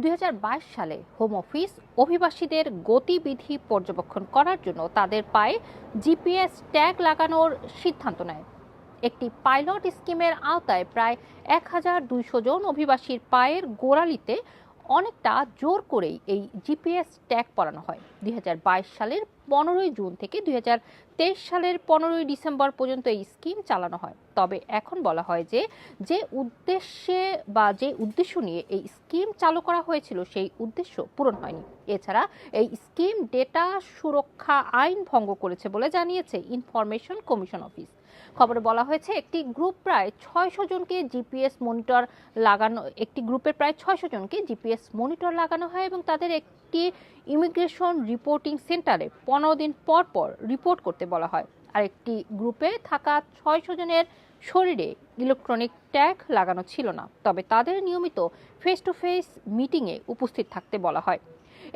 দু হাজার বাইশ সালে হোম অফিস অভিবাসীদের গতিবিধি পর্যবেক্ষণ করার জন্য তাদের পায়ে জিপিএস ট্যাগ লাগানোর সিদ্ধান্ত নেয়। একটি পাইলট স্কিমের আওতায় প্রায় এক হাজার দুইশো জন অভিবাসীর পায়ের গোড়ালিতে অনেকটা জোর করেই এই জিপিএস ট্যাগ পরানো হয়। দুই হাজার বাইশ সালের পনেরোই জুন থেকে দু হাজার তেইশ সালের পনেরোই ডিসেম্বর পর্যন্ত এই স্কিম চালানো হয়। তবে এখন বলা হয় যে যে উদ্দেশ্যে বা যে উদ্দেশ্য নিয়ে এই স্কিম চালু করা হয়েছিল সেই উদ্দেশ্য পূরণ হয়নি। এছাড়া এই স্কিম ডেটা সুরক্ষা আইন ভঙ্গ করেছে বলে জানিয়েছে ইনফরমেশন কমিশন অফিস। খবরে বলা হয়েছে, একটি গ্রুপ প্রায় ছয়শো জনকে জিপিএস মনিটর লাগানো, একটি গ্রুপের প্রায় ছয়শো জনকে জিপিএস মনিটর লাগানো হয় এবং তাদের একটি ইমিগ্রেশন রিপোর্টিং সেন্টারে পনেরো দিন পর পর রিপোর্ট করতে বলা হয়। আর একটি গ্রুপে থাকা ছয়শো জনের শরীরে ইলেকট্রনিক ট্যাগ লাগানো ছিল না, তবে তাদের নিয়মিত ফেস টু ফেস মিটিংয়ে উপস্থিত থাকতে বলা হয়।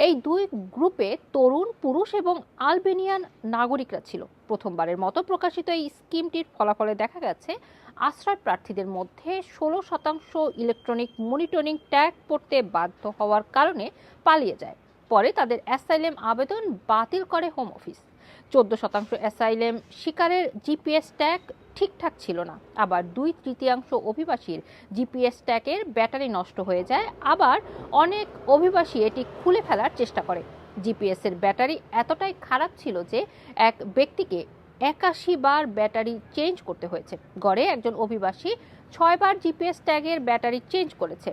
এই দুই গ্রুপে তরুণ, পুরুষ এবং আলবেনিয়ান নাগরিকরা ছিল। প্রথমবারের মতো প্রকাশিত এই স্কিমটির ফলাফলে দেখা গেছে, আশ্রয় প্রার্থীদের মধ্যে ষোলো শতাংশ ইলেকট্রনিক মনিটরিং ট্যাগ পড়তে বাধ্য হওয়ার কারণে পালিয়ে যায়। পরে তাদের অ্যাসাইলেম আবেদন বাতিল করে হোম অফিস। চোদ্দ শতাংশ অ্যাসাইলেম শিকারের জিপিএস ট্যাগ ঠিকঠাক ছিল না। আবার দুই তৃতীয়াংশ অভিবাসীর জিপিএস ট্যাগের ব্যাটারি নষ্ট হয়ে যায়। আবার অনেক অভিবাসী এটি খুলে ফেলার চেষ্টা করে। জিপিএসের ব্যাটারি এতটাই খারাপ ছিল যে এক ব্যক্তিকে একাশি বার ব্যাটারি চেঞ্জ করতে হয়েছে। গড়ে একজন অভিবাসী ছয়বার জিপিএস ট্যাগের ব্যাটারি চেঞ্জ করেছে।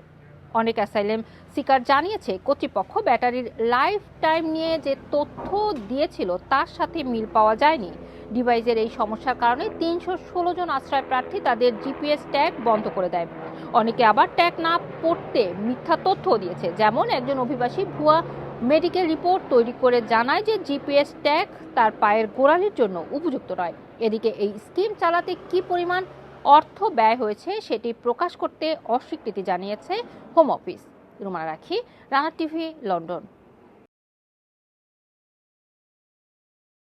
অনেক অ্যাসাইলেম সিকার জানিয়েছে কর্তৃপক্ষ ব্যাটারির লাইফ টাইম নিয়ে যে তথ্য দিয়েছিল তার সাথে মিল পাওয়া যায়নি। ডিভাইসের এই সমস্যার কারণে তিনশো ষোলো জন আশ্রয় প্রার্থী তাদের জিপিএস ট্যাগ বন্ধ করে দেয়। অনেকে আবার ট্যাগ না পড়তে মিথ্যা তথ্য দিয়েছে, যেমন একজন অভিবাসী ভুয়া মেডিকেল রিপোর্ট তৈরি করে জানায় যে জিপিএস ট্যাগ তার পায়ের গোড়ালির জন্য উপযুক্ত নয়। এদিকে এই স্কিম চালাতে কি পরিমাণ অর্থ ব্যয় হয়েছে সেটি প্রকাশ করতে অস্বীকৃতি জানিয়েছে হোম অফিস রুমা রাখি, রানা টিভি, লন্ডন।